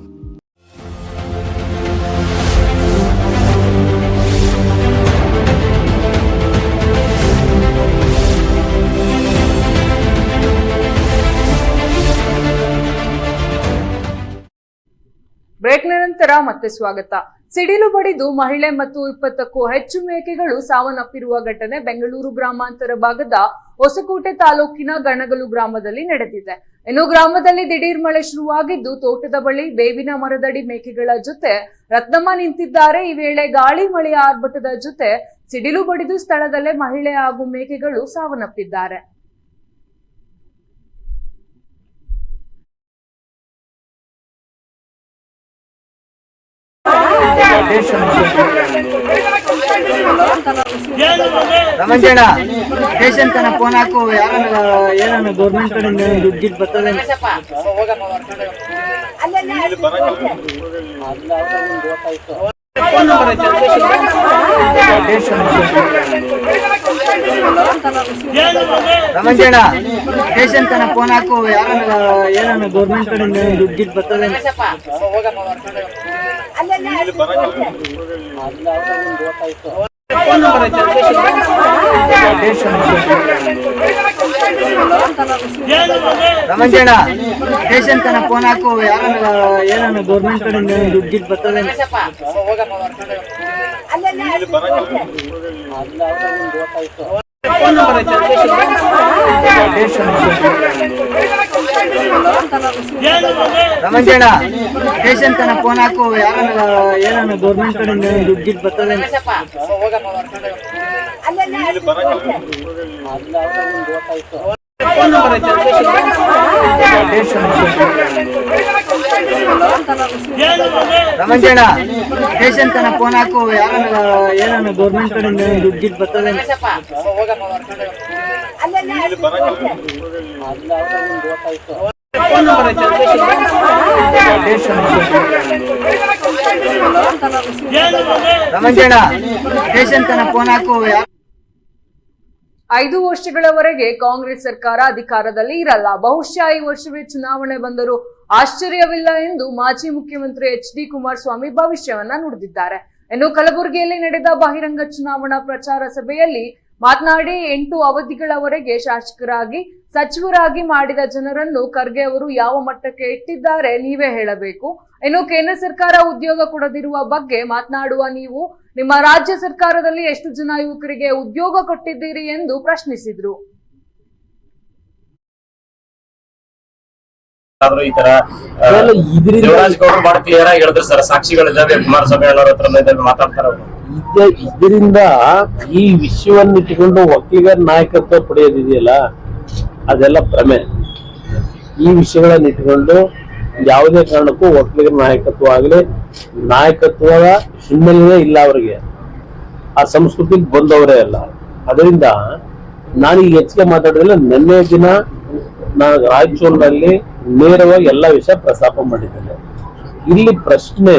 ಬ್ರೇಕ್ನ ನಂತರ ಮತ್ತೆ ಸ್ವಾಗತ. ಸಿಡಿಲು ಬಡಿದು ಮಹಿಳೆ ಮತ್ತು ಇಪ್ಪತ್ತಕ್ಕೂ ಹೆಚ್ಚು ಮೇಕೆಗಳು ಸಾವನ್ನಪ್ಪಿರುವ ಘಟನೆ ಬೆಂಗಳೂರು ಗ್ರಾಮಾಂತರ ಭಾಗದ ಹೊಸಕೋಟೆ ತಾಲೂಕಿನ ಗಣಗಲು ಗ್ರಾಮದಲ್ಲಿ ನಡೆದಿದೆ. ಇನ್ನು ಗ್ರಾಮದಲ್ಲಿ ದಿಢೀರ್ ಮಳೆ ಶುರುವಾಗಿದ್ದು, ತೋಟದ ಬಳಿ ಬೇವಿನ ಮರದಡಿ ಮೇಕೆಗಳ ಜೊತೆ ರತ್ನಮ್ಮ ನಿಂತಿದ್ದಾರೆ. ಈ ವೇಳೆ ಗಾಳಿ ಮಳೆಯ ಆರ್ಭಟದ ಜೊತೆ ಸಿಡಿಲು ಬಡಿದು ಸ್ಥಳದಲ್ಲೇ ಮಹಿಳೆ ಹಾಗೂ ಮೇಕೆಗಳು ಸಾವನ್ನಪ್ಪಿದ್ದಾರೆ. ರಮಂಜಣ್ಣ ಸ್ಟೇಷನ್ ತನ ಫೋನ್ ಹಾಕು, ಯಾರನ್ನ, ಏನನ್ನ ಗೌರ್ಮೆಂಟ್ ಕಡೆಯಿಂದ ದುಡ್ಡು ಬರ್ತದೆ ರಮಂಜಣ್ಣ ಸ್ಟೇಷನ್ ತನ ಫೋನ್ ಹಾಕು, ಯಾರನ್ನ, ಏನನ್ನ ಗೌರ್ಮೆಂಟ್ ಕಡೆಯಿಂದ ದುಡ್ಡು ಬರ್ತದೆ ರಮಂಜಣ್ಣ ಸ್ಟೇಷನ್ ತನ ಫೋನ್ ಹಾಕು ಯಾರನ್ನ ಏನನ್ನ ಗೌರ್ಮೆಂಟ್ ಕಡೆಯಿಂದ ದುಡ್ಡು ಗಿಡ್ ಬರ್ತದೆ ರಮಂಜಣ್ಣ ಸ್ಟೇಷನ್ ತನ ಫೋನ್ ಹಾಕು ಯಾರನ್ನ ಏನನ್ನ ಗೌರ್ಮೆಂಟ್ ಕಡೆಯಿಂದ ದುಡ್ಡು ರಮಂಜಣ್ಣ ಸ್ಟೇಷನ್ ತನ ಫೋನ್ ಹಾಕು. ಯಾರನ್ನ ಏನನ್ನ ಗೌರ್ಮೆಂಟ್ ಕಡೆಯಿಂದ ದುಡ್ಡು ಗಿಡ್ ಬರ್ತದೆ ರಮಂಜಣ್ಣ ರೇಷನ್ ತನ ಫೋನ್ ಹಾಕು. ಯಾರ ಐದು ವರ್ಷಗಳವರೆಗೆ ಕಾಂಗ್ರೆಸ್ ಸರ್ಕಾರ ಅಧಿಕಾರದಲ್ಲಿ ಇರಲ್ಲ. ಬಹುಶಃ ಈ ವರ್ಷವೇ ಚುನಾವಣೆ ಬಂದರೂ ಆಶ್ಚರ್ಯವಿಲ್ಲ ಎಂದು ಮಾಜಿ ಮುಖ್ಯಮಂತ್ರಿ ಎಚ್ ಡಿ ಕುಮಾರಸ್ವಾಮಿ ಭವಿಷ್ಯವನ್ನ ನುಡಿದಿದ್ದಾರೆ. ಇನ್ನು ಕಲಬುರಗಿಯಲ್ಲಿ ನಡೆದ ಬಹಿರಂಗ ಚುನಾವಣಾ ಪ್ರಚಾರ ಸಭೆಯಲ್ಲಿ ಮಾತನಾಡಿ ಎಂಟು ಅವಧಿಗಳವರೆಗೆ ಶಾಸಕರಾಗಿ, ಸಚಿವರಾಗಿ ಮಾಡಿದ ಜನರನ್ನು ಖರ್ಗೆ ಅವರು ಯಾವ ಮಟ್ಟಕ್ಕೆ ಇಟ್ಟಿದ್ದಾರೆ ನೀವೇ ಹೇಳಬೇಕು. ಇನ್ನು ಕೇಂದ್ರ ಸರ್ಕಾರ ಉದ್ಯೋಗ ಕೊಡದಿರುವ ಬಗ್ಗೆ ಮಾತನಾಡುವ ನೀವು ನಿಮ್ಮ ರಾಜ್ಯ ಸರ್ಕಾರದಲ್ಲಿ ಎಷ್ಟು ಜನ ಯುವಕರಿಗೆ ಉದ್ಯೋಗ ಕೊಟ್ಟಿದ್ದೀರಿ ಎಂದು ಪ್ರಶ್ನಿಸಿದ್ರು. ಆದ್ರೂ ಈ ತರ ದೇವರಾಜ್ ಗೌಡ್ರು ಬಹಳ ಕ್ಲಿಯರ್ ಆಗಿ ಹೇಳಿದ್ರು ಸರ್ ಸಾಕ್ಷಿಗಳಿದ್ದಾವೆ ಕುಮಾರಸ್ವಾಮಿ ಅವ್ರ ಹತ್ರ ಇದ್ದಾವೆ ಮಾತಾಡ್ತಾರ ಇದರಿಂದ ಈ ವಿಷಯವನ್ನು ಇಟ್ಟುಕೊಂಡು ಒಕ್ಕಲಿಗರ ನಾಯಕತ್ವ ಪಡೆಯೋದಿದೆಯಲ್ಲ ಅದೆಲ್ಲ ಭ್ರಮೆ. ಈ ವಿಷಯಗಳನ್ನ ಇಟ್ಕೊಂಡು ಯಾವುದೇ ಕಾರಣಕ್ಕೂ ಒಕ್ಕಲಿಗರ ನಾಯಕತ್ವ ಆಗಲಿ, ನಾಯಕತ್ವದ ಹಿನ್ನೆಲೆಯೇ ಇಲ್ಲ ಅವರಿಗೆ. ಆ ಸಂಸ್ಕೃತಿಗೆ ಬಂದವರೇ ಅಲ್ಲ. ಅದರಿಂದ ನಾನು ಈಗ ಹೆಚ್ಚಿಗೆ ಮಾತಾಡಿದ್ರೆ ನಿನ್ನೆ ದಿನ ನಾನು ರಾಯಚೂರಿನಲ್ಲಿ ನೇರವಾಗಿ ಎಲ್ಲ ವಿಷಯ ಪ್ರಸ್ತಾಪ ಮಾಡಿದ್ದೇನೆ. ಇಲ್ಲಿ ಪ್ರಶ್ನೆ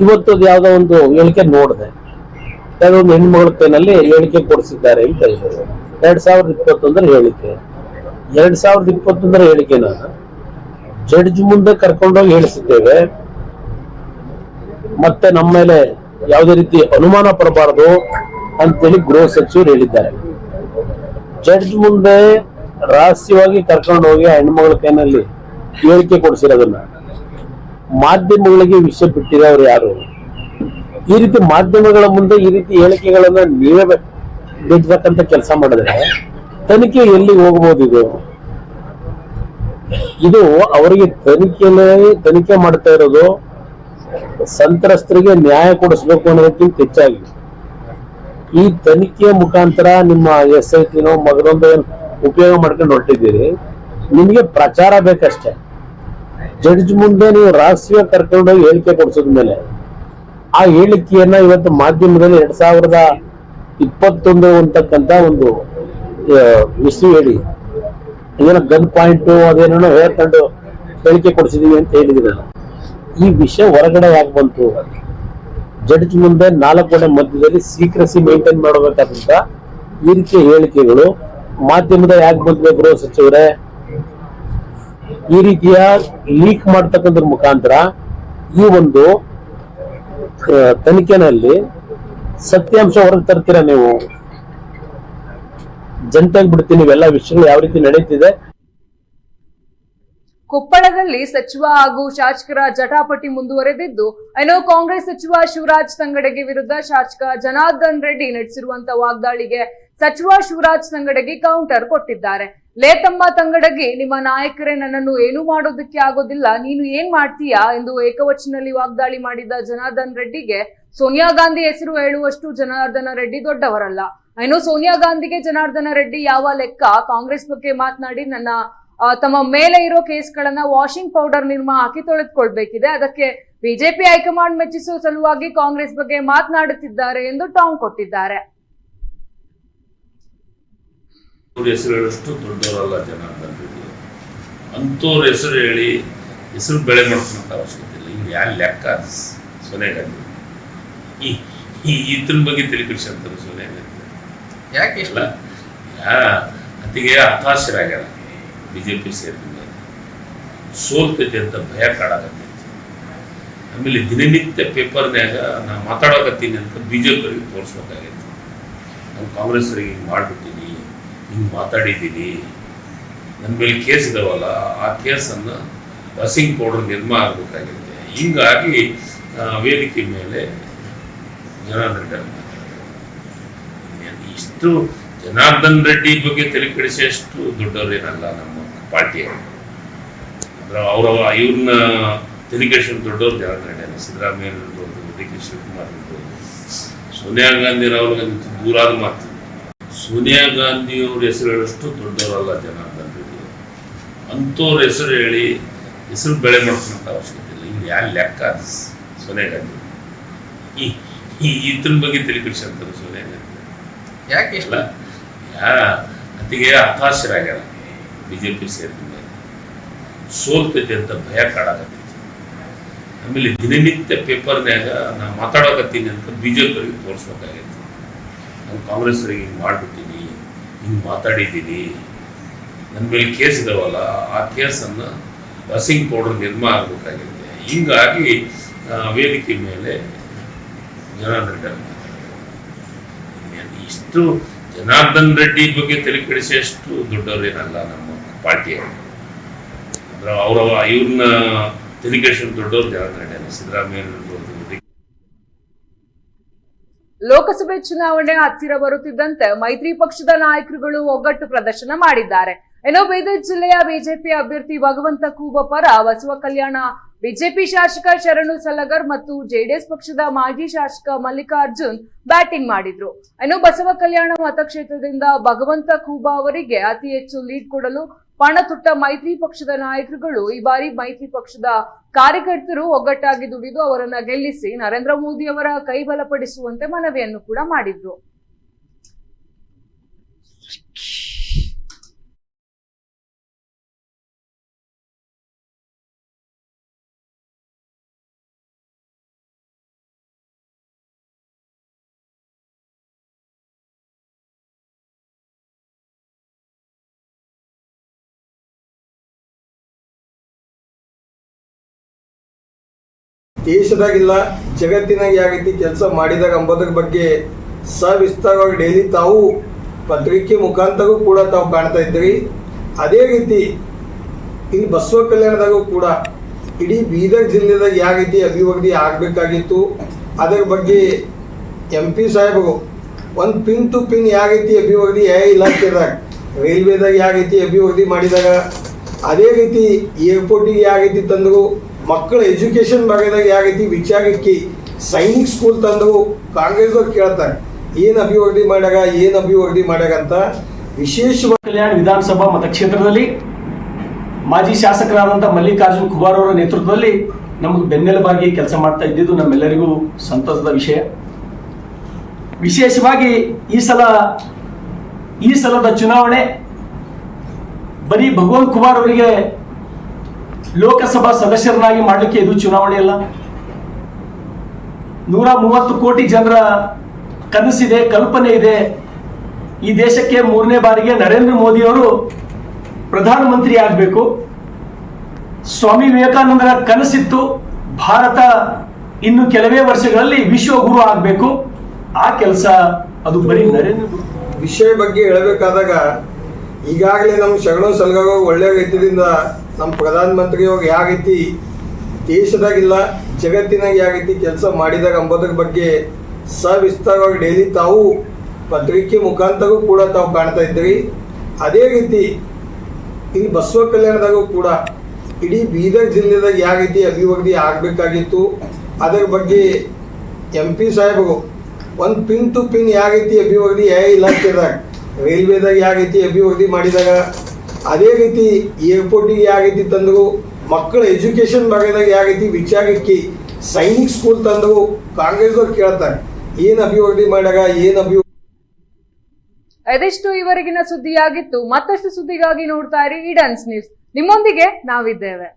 ಇವತ್ತು ಯಾವುದೋ ಒಂದು ಹೇಳಿಕೆ ನೋಡಿದೆ. ಯಾವುದೋ ಒಂದು ಹೆಣ್ಮಗಳ ಕೈನಲ್ಲಿ ಹೇಳಿಕೆ ಕೊಡಿಸಿದ್ದಾರೆ ಅಂತ ಹೇಳಿದ್ರು. ಎರಡ್ ಸಾವಿರದ ಇಪ್ಪತ್ತೊಂದರ ಹೇಳಿಕೆ. ಎರಡ್ ಸಾವಿರದ ಇಪ್ಪತ್ತೊಂದರ ಹೇಳಿಕೆನ ಜಡ್ಜ್ ಮುಂದೆ ಕರ್ಕೊಂಡೋಗಿ ಹೇಳಿಸಿದ್ದೇವೆ. ಮತ್ತೆ ನಮ್ಮ ಮೇಲೆ ಯಾವುದೇ ರೀತಿ ಅನುಮಾನ ಪಡಬಾರದು ಅಂತೇಳಿ ಗೃಹ ಸಚಿವರು ಹೇಳಿದ್ದಾರೆ. ಜಡ್ಜ್ ಮುಂದೆ ರಹಸ್ಯವಾಗಿ ಕರ್ಕೊಂಡು ಹೋಗಿ ಹೆಣ್ಮಗಳ ಕೈನಲ್ಲಿ ಹೇಳಿಕೆ ಕೊಡಿಸಿರೋದನ್ನ ಮಾಧ್ಯಮಗಳಿಗೆ ವಿಷಯ ಬಿಟ್ಟಿರೋರು ಯಾರು? ಈ ರೀತಿ ಮಾಧ್ಯಮಗಳ ಮುಂದೆ ಈ ರೀತಿ ಹೇಳಿಕೆಗಳನ್ನ ನೀವೇ ಬೆ- ಬಿಡ್ತಕ್ಕಂತ ಕೆಲಸ ಮಾಡಿದ್ರೆ ತನಿಖೆ ಎಲ್ಲಿ ಹೋಗ್ಬೋದು ಇದು? ಇದು ಅವರಿಗೆ ತನಿಖೆನೇ ತನಿಖೆ ಮಾಡ್ತಾ ಇರೋದು ಸಂತ್ರಸ್ತರಿಗೆ ನ್ಯಾಯ ಕೊಡಿಸ್ಬೇಕು ಅನ್ನೋದಕ್ಕಿಂತ ಹೆಚ್ಚಾಗಿ ಈ ತನಿಖೆಯ ಮುಖಾಂತರ ನಿಮ್ಮ ಎಸ್ ಐ ಟಿನೋ ಮಗದೊಂದು ಉಪಯೋಗ ಮಾಡ್ಕೊಂಡು ಹೊರಟಿದ್ದೀರಿ. ನಿಮಗೆ ಪ್ರಚಾರ ಬೇಕಷ್ಟೇ. ಜಡ್ಜ್ ಮುಂದೆ ನೀವು ರಹಸ್ಯ ಕರ್ಕೊಂಡು ಹೇಳಿಕೆ ಕೊಡಿಸಿದ ಮೇಲೆ, ಆ ಹೇಳಿಕೆಯನ್ನ ಇವತ್ತು ಮಾಧ್ಯಮದಲ್ಲಿ ಎರಡ್ ಸಾವಿರದ ಇಪ್ಪತ್ತೊಂದು ಅಂತಕ್ಕಂತ ಒಂದು ವಿಷಯ ಹೇಳಿ ಏನೋ ಗನ್ ಪಾಯಿಂಟ್ ಅದೇನೋ ಹೇಳ್ಕೊಂಡು ಹೇಳಿಕೆ ಕೊಡಿಸಿದೀವಿ ಅಂತ ಹೇಳಿದಿರಲ್ಲ ಈ ವಿಷಯ ಹೊರಗಡೆ ಯಾಕೆ ಬಂತು ಜಡ್ಜ್ ಮುಂದೆ ನಾಲ್ಕು ಮಧ್ಯದಲ್ಲಿ ಸೀಕ್ರೆಸಿ ಮೇಂಟೈನ್ ಮಾಡಬೇಕಾದಂತ ಈ ರೀತಿಯ ಹೇಳಿಕೆಗಳು. ಮಾಧ್ಯಮದ ಯಾಕೆ ಬಂದಿದೆ ಗೃಹ ಸಚಿವರೇ? ಈ ರೀತಿಯ ಲೀಕ್ ಮಾಡ್ತಕ್ಕಂಥದ್ರ ಮುಖಾಂತರ ಈ ಒಂದು ತನಿಖೆನಲ್ಲಿ ಸತ್ಯಾಂಶ ಹೊರಗೆ ತರ್ತೀರಾ ನೀವು? ಜನತೆಗೆ ಬಿಡ್ತೀನಿ ಇವೆಲ್ಲ ವಿಷಯಗಳು ಯಾವ ರೀತಿ ನಡೀತಿದೆ ಕೊಪ್ಪಳದಲ್ಲಿ ಸಚಿವ ಹಾಗೂ ಶಾಸಕರ ಜಟಾಪಟಿ ಮುಂದುವರೆದಿದ್ದು ಐನೋ ಕಾಂಗ್ರೆಸ್ ಸಚಿವ ಶಿವರಾಜ್ ತಂಗಡಗಿ ವಿರುದ್ಧ ಶಾಸಕ ಜನಾರ್ದನ್ ರೆಡ್ಡಿ ನಡೆಸಿರುವಂತಹ ವಾಗ್ದಾಳಿಗೆ ಸಚಿವ ಶಿವರಾಜ್ ತಂಗಡಗಿ ಕೌಂಟರ್ ಕೊಟ್ಟಿದ್ದಾರೆ. ಲೇತಮ್ಮ ತಂಗಡಗಿ ನಿಮ್ಮ ನಾಯಕರೇ ನನ್ನನ್ನು ಏನು ಮಾಡೋದಕ್ಕೆ ಆಗೋದಿಲ್ಲ, ನೀನು ಏನ್ ಮಾಡ್ತೀಯಾ ಎಂದು ಏಕವಚನಲ್ಲಿ ವಾಗ್ದಾಳಿ ಮಾಡಿದ ಜನಾರ್ದನ್ ರೆಡ್ಡಿಗೆ ಸೋನಿಯಾ ಗಾಂಧಿ ಹೆಸರು ಹೇಳುವಷ್ಟು ಜನಾರ್ದನ ರೆಡ್ಡಿ ದೊಡ್ಡವರಲ್ಲ. ಇನ್ನು ಸೋನಿಯಾ ಗಾಂಧಿಗೆ ಜನಾರ್ದನ ರೆಡ್ಡಿ ಯಾವ ಲೆಕ್ಕ? ಕಾಂಗ್ರೆಸ್ ಬಗ್ಗೆ ಮಾತನಾಡಿ, ನನ್ನ ತಮ್ಮ ಮೇಲೆ ಇರೋ ಕೇಸ್ಗಳನ್ನ ವಾಷಿಂಗ್ ಪೌಡರ್ ನಿರ್ಮ ಹಾಕಿ ತೊಳೆದುಕೊಳ್ಬೇಕಿದೆ. ಅದಕ್ಕೆ ಬಿಜೆಪಿ ಹೈಕಮಾಂಡ್ ಮೆಚ್ಚಿಸುವ ಸಲುವಾಗಿ ಕಾಂಗ್ರೆಸ್ ಬಗ್ಗೆ ಮಾತನಾಡುತ್ತಿದ್ದಾರೆ ಎಂದು ಟಾಂಗ್ ಕೊಟ್ಟಿದ್ದಾರೆ. ಅವ್ರ ಹೆಸರು ಹೇಳಷ್ಟು ದೊಡ್ಡವರಲ್ಲ ಜನಾರ್ದನ್ ರೆಡ್ಡಿ. ಅಂಥವ್ರ ಹೆಸರು ಹೇಳಿ ಹೆಸರು ಬೆಳೆ ಮಾಡ್ಕೊಂತ ಅವಶ್ಯಕತೆ ಇಲ್ಲ. ಇವ್ರು ಲೆಕ್ಕ? ಸೋನಿಯಾ ಗಾಂಧಿ. ಈ ಈತನ ಬಗ್ಗೆ ತಲೆ ಕೆಡಿಸ್ಕೊಂತಾರೆ ಸೋನಿಯಾ ಗಾಂಧಿ. ಯಾಕೆ ಇಲ್ಲ ಅತಿಗೆ ಹತಾಶರಾಗ್ಯಾರ. ಬಿ ಜೆ ಪಿ ಸೇರಿದ ಸೋಲ್ತೈತಿ ಅಂತ ಭಯ ಕಾಡಕತ್ತೈತಿ ಆಮೇಲೆ ದಿನನಿತ್ಯ ಪೇಪರ್ನ್ಯಾಗ ನಾ ಮಾತಾಡಕತ್ತೀನಿ ಅಂತ ಬಿ ಜೆ ಪಿಯವರಿಗೆ ತೋರಿಸ್ಬೇಕಾಗೈತಿ. ನಾನು ಕಾಂಗ್ರೆಸ್ಸರಿಗೆ ಹಿಂಗೆ ಮಾಡಿಬಿಟ್ಟಿನಿ, ಹಿಂಗೆ ಮಾತಾಡಿದ್ದೀನಿ. ನನ್ನ ಮೇಲೆ ಕೇಸ್ ಇದಾವಲ್ಲ, ಆ ಕೇಸನ್ನು ವಾಸಿಂಗ್ ಪೌಡರ್ ನಿರ್ಮಾಣ ಆಗಬೇಕಾಗಿದೆ ಹಿಂಗಾಗಿ ವೇದಿಕೆ ಮೇಲೆ ಜನಾರ್ದನ್ ಇಷ್ಟು ಜನಾರ್ದನ್ ರೆಡ್ಡಿ ಬಗ್ಗೆ ತಲೆಕೆಡಿಸಿಯಷ್ಟು ದೊಡ್ಡವರೇನಲ್ಲ ನಮ್ಮ ಪಾರ್ಟಿ. ಅಂದ್ರೆ ಅವರ ಇವ್ರನ್ನ ತಲೆಕೆಡಿಸಿ ದೊಡ್ಡವರು ಜನಾರ್ದನ್ ರೆಡ್ಡಿ ಅಲ್ಲ. ಸಿದ್ದರಾಮಯ್ಯ ಇರ್ಬೋದು ಡಿ ಕೆ ಶಿವಕುಮಾರ್ ಇರ್ಬೋದು, ಸೋನಿಯಾ ಗಾಂಧಿ ಅವ್ರಿಗಂತೂ ದೂರಾದ ಮಾತು. ಸೋನಿಯಾ ಗಾಂಧಿಯವ್ರ ಹೆಸರು ಹೇಳಷ್ಟು ದೊಡ್ಡವರಲ್ಲ ಜನಾರ್ದನ್ ರೆಡ್ಡಿ ಅಂಥವ್ರ ಹೆಸರು ಹೇಳಿ ಹೆಸರು ಬೆಳೆ ಮಾಡ್ಕೊಂತ ಅವಶ್ಯಕತೆ ಇಲ್ಲ. ಇವ್ರು ಯಾರು ಲೆಕ್ಕ ಸೋನಿಯಾ ಗಾಂಧಿ ಈ ಈ ಈತನ ಬಗ್ಗೆ ತಲೆಕೆಡಿಸಿ ಅಂತಾರೆ ಸೋನಿಯಾ ಯಾಕೆ ಇಲ್ಲ ಯಾರ? ಅತಿಗೆ ಹತಾಶರಾಗ್ಯಾರ. ಬಿ ಜೆ ಪಿ ಸೇರಿದ ಮೇಲೆ. ಸೋಲ್ತೈತೆ ಅಂತ ಭಯ ಕಾಡಕತ್ತೈತಿ. ಆಮೇಲೆ ದಿನನಿತ್ಯ ಪೇಪರ್ನ್ಯಾಗ ನಾ ಮಾತಾಡೋಕತ್ತೀನಿ ಅಂತ ಬಿ ಜೆ ಪಿಯವರಿಗೆ ತೋರಿಸ್ಬೇಕಾಗೈತಿ. ನಾನು ಕಾಂಗ್ರೆಸ್ರಿಗೆ ಹಿಂಗೆ ಮಾಡಿಬಿಟ್ಟಿನಿ, ಹಿಂಗೆ ಮಾತಾಡಿದ್ದೀನಿ. ನನ್ನ ಮೇಲೆ ಕೇಸ್ ಇದಾವಲ್ಲ, ಆ ಕೇಸನ್ನು ಬಸಿಂಗ್ ಪೌಡರ್ ನಿರ್ಮಾಣ ಆಗಬೇಕಾಗಿದೆ ಹಿಂಗಾಗಿ ವೇದಿಕೆ ಮೇಲೆ ಜನ ಮಾತಾಡ್ತಾರೆ. ಇಷ್ಟು ಜನಾರ್ದನ್ ರೆಡ್ಡಿ ಬಗ್ಗೆ ತಲೆ ಕೆಡಿಸುವಷ್ಟು ದೊಡ್ಡವರೇನಲ್ಲ ನಮ್ಮ ಪಾರ್ಟಿಯಲ್ಲಿ ಅಂದ್ರೆ ಅವರ ಇವ್ರನ್ನ ತಲೆ ದೊಡ್ಡವರು ಜನಾರ್ದನ್ ರೆಡ್ಡಿ ಸಿದ್ದರಾಮಯ್ಯ ಲೋಕಸಭೆ ಚುನಾವಣೆ ಹತ್ತಿರ ಬರುತ್ತಿದ್ದಂತೆ ಮೈತ್ರಿ ಪಕ್ಷದ ನಾಯಕರುಗಳು ಒಗ್ಗಟ್ಟು ಪ್ರದರ್ಶನ ಮಾಡಿದ್ದಾರೆ. ಏನೋ ಬೀದರ್ ಜಿಲ್ಲೆಯ ಬಿಜೆಪಿ ಅಭ್ಯರ್ಥಿ ಭಗವಂತ ಕೂಬ ಪರ ಬಸವ ಕಲ್ಯಾಣ ಬಿಜೆಪಿ ಶಾಸಕ ಶರಣು ಸಲಗರ್ ಮತ್ತು ಜೆಡಿಎಸ್ ಪಕ್ಷದ ಮಾಜಿ ಶಾಸಕ ಮಲ್ಲಿಕಾರ್ಜುನ್ ಬ್ಯಾಟಿಂಗ್ ಮಾಡಿದ್ರು. ಇನ್ನು ಬಸವ ಕಲ್ಯಾಣ ಮತಕ್ಷೇತ್ರದಿಂದ ಭಗವಂತ ಖೂಬಾ ಅವರಿಗೆ ಅತಿ ಹೆಚ್ಚು ಲೀಡ್ ಕೊಡಲು ಪಣತೊಟ್ಟ ಮೈತ್ರಿ ಪಕ್ಷದ ನಾಯಕರುಗಳು ಈ ಬಾರಿ ಮೈತ್ರಿ ಪಕ್ಷದ ಕಾರ್ಯಕರ್ತರು ಒಗ್ಗಟ್ಟಾಗಿ ದುಡಿದು ಅವರನ್ನ ಗೆಲ್ಲಿಸಿ ನರೇಂದ್ರ ಮೋದಿ ಅವರ ಕೈ ಬಲಪಡಿಸುವಂತೆ ಮನವಿಯನ್ನು ಕೂಡ ಮಾಡಿದ್ರು. ದೇಶದಾಗಿಲ್ಲ, ಜಗತ್ತಿನಾಗ ಯಾವ ರೀತಿ ಕೆಲಸ ಮಾಡಿದಾಗ ಅಂಬೋದ್ರ ಬಗ್ಗೆ ಸವಿಸ್ತಾರವಾಗಿ ಡೈಲಿ ತಾವು ಪತ್ರಿಕೆ ಮುಖಾಂತರೂ ಕೂಡ ತಾವು ಕಾಣ್ತಾ ಇದ್ದೀರಿ. ಅದೇ ರೀತಿ ಇಲ್ಲಿ ಬಸವ ಕಲ್ಯಾಣದಾಗೂ ಕೂಡ ಇಡೀ ಬೀದರ್ ಜಿಲ್ಲೆದಾಗ ಯಾವ ರೀತಿ ಅಭಿವೃದ್ಧಿ ಆಗಬೇಕಾಗಿತ್ತು. ಅದರ ಬಗ್ಗೆ ಎಂ ಪಿ ಸಾಹೇಬರು ಒಂದು ಪಿನ್ ಟು ಪಿನ್ ಯಾವ ರೀತಿ ಅಭಿವೃದ್ಧಿ ಯಾವ ಇಲಾಖೆದಾಗ ರೈಲ್ವೆದಾಗ ಯಾವ ರೀತಿ ಅಭಿವೃದ್ಧಿ ಮಾಡಿದಾಗ, ಅದೇ ರೀತಿ ಏರ್ಪೋರ್ಟಿಗೆ ಯಾವ ರೀತಿ ತಂದರು. ಮಕ್ಕಳ ಎಜುಕೇಷನ್ ಭಾಗದಾಗ ಯಾಗೈತಿ? ವಿಚಾರಕ್ಕೆ ಸೈನಿಕ್ ಸ್ಕೂಲ್ ಕಾಂಗ್ರೆಸ್ ಕಾಂಗ್ರೆಸ್ದವ್ರು ಕೇಳ್ತಾರೆ, ಏನು ಅಭಿವೃದ್ಧಿ ಮಾಡ್ಯಾಗ, ಏನು ಅಭಿವೃದ್ಧಿ ಮಾಡ್ಯಾಗ ಅಂತ ವಿಶೇಷವಾಗಿ ಕಲ್ಯಾಣ ವಿಧಾನಸಭಾ ಮತಕ್ಷೇತ್ರದಲ್ಲಿ ಮಾಜಿ ಶಾಸಕರಾದಂಥ ಮಲ್ಲಿಕಾರ್ಜುನ್ ಕುಮಾರ್ ಅವರ ನೇತೃತ್ವದಲ್ಲಿ ನಮಗೆ ಬೆನ್ನೆಲುಬಾಗಿ ಕೆಲಸ ಮಾಡ್ತಾ ಇದ್ದಿದ್ದು ನಮ್ಮೆಲ್ಲರಿಗೂ ಸಂತಸದ ವಿಷಯ. ವಿಶೇಷವಾಗಿ ಈ ಸಲ, ಈ ಸಲದ ಚುನಾವಣೆ ಬರೀ ಭಗವಂತ ಕುಮಾರ್ ಅವರಿಗೆ ಲೋಕಸಭಾ ಸದಸ್ಯರನ್ನಾಗಿ ಮಾಡಲಿಕ್ಕೆ ಇದು ಚುನಾವಣೆ ಅಲ್ಲ. ನೂರ ಮೂವತ್ತು ಕೋಟಿ ಜನರ ಕನಸಿದೆ, ಕಲ್ಪನೆ ಇದೆ. ಈ ದೇಶಕ್ಕೆ ಮೂರನೇ ಬಾರಿಗೆ ನರೇಂದ್ರ ಮೋದಿಯವರು ಪ್ರಧಾನಮಂತ್ರಿ ಆಗಬೇಕು. ಸ್ವಾಮಿ ವಿವೇಕಾನಂದರ ಕನಸಿತ್ತು. ಭಾರತ ಇನ್ನು ಕೆಲವೇ ವರ್ಷಗಳಲ್ಲಿ ವಿಶ್ವಗುರು ಆಗಬೇಕು. ಆ ಕೆಲಸ ಅದು ಬರೀ ನರೇಂದ್ರ ವಿಷಯ ಬಗ್ಗೆ ಹೇಳಬೇಕಾದಾಗ ಈಗಾಗಲೇ ನಮ್ಮ ಶಗಣ ಸಲಗ ಒಳ್ಳೆಯ ರೀತಿಯಿಂದ ನಮ್ಮ ಪ್ರಧಾನ ಯಾವ ರೀತಿ ದೇಶದಾಗಿಲ್ಲ, ಜಗತ್ತಿನಾಗ ಯಾವ ರೀತಿ ಕೆಲಸ ಮಾಡಿದಾಗ ಅಂಬೋದ್ರ ಬಗ್ಗೆ ಸವಿಸ್ತಾರವಾಗಿ ಡೈಲಿ ತಾವು ಪತ್ರಿಕೆ ಮುಖಾಂತರ ಕೂಡ ತಾವು ಕಾಣ್ತಾ ಇದ್ರಿ ಅದೇ ರೀತಿ ಇಲ್ಲಿ ಬಸವ ಕಲ್ಯಾಣದಾಗೂ ಕೂಡ ಇಡೀ ಬೀದರ್ ಜಿಲ್ಲೆದಾಗ ಯಾವ ರೀತಿ ಅಭಿವೃದ್ಧಿ ಆಗಬೇಕಾಗಿತ್ತು. ಅದರ ಬಗ್ಗೆ ಎಂ ಪಿ ಸಾಹೇಬರು ಒಂದು ಪಿನ್ ಟು ಪಿನ್ ಯಾವ ರೀತಿ ಅಭಿವೃದ್ಧಿ ಯಾವ ಇಲಾಖೆದಾಗ, ರೈಲ್ವೆದಾಗ ಯಾವ ರೀತಿ ಅಭಿವೃದ್ಧಿ ಮಾಡಿದಾಗ ಅದೇ ರೀತಿ ಏರ್ಪೋರ್ಟಿಗೆ ಯಾವ ರೀತಿ ತಂದರು, ಮಕ್ಕಳ ಎಜುಕೇಷನ್ ಭಾಗದಾಗ ಯಾವ ರೀತಿ ವಿಚಾರಕ್ಕೆ ಸೈನಿಕ್ ಸ್ಕೂಲ್ ತಂದರು, ಕಾಂಗ್ರೆಸ್ದವ್ರು ಕೇಳ್ತಾರೆ, ಏನು ಅಭಿವೃದ್ಧಿ ಮಾಡ್ಯಾಗ ಏನು ಅಭಿವೃದ್ಧಿ ಇದಿಷ್ಟು ಇವರೆಗಿನ ಸುದ್ದಿಯಾಗಿತ್ತು. ಮತ್ತಷ್ಟು ಸುದ್ದಿಗಾಗಿ ನೋಡ್ತಾ ಇರಿ ಈಡನ್ಸ್ ನ್ಯೂಸ್ ನಿಮ್ಮೊಂದಿಗೆ ನಾವಿದ್ದೇವೆ.